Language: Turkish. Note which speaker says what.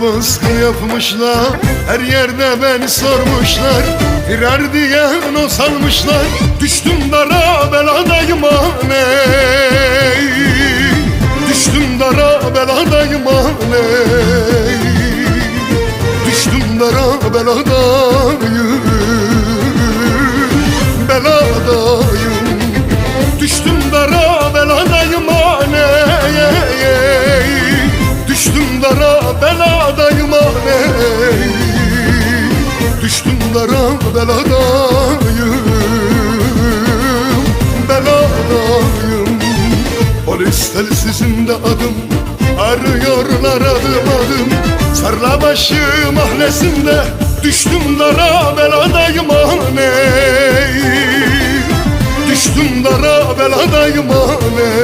Speaker 1: Baskı yapmışlar? Her yerde beni sormuşlar. Firar diye not salmışlar. Düştüm dara beladayım aney Düştüm dara beladayım aney Düştüm dara Beladayım dara beladayım aney Düştüm dara beladayım. Beladayım. Polis telsizinde adım Arıyorlar adım adım. Sarlabaşı mahallesinde Düştüm dara beladayım aney Düştüm dara beladayım aney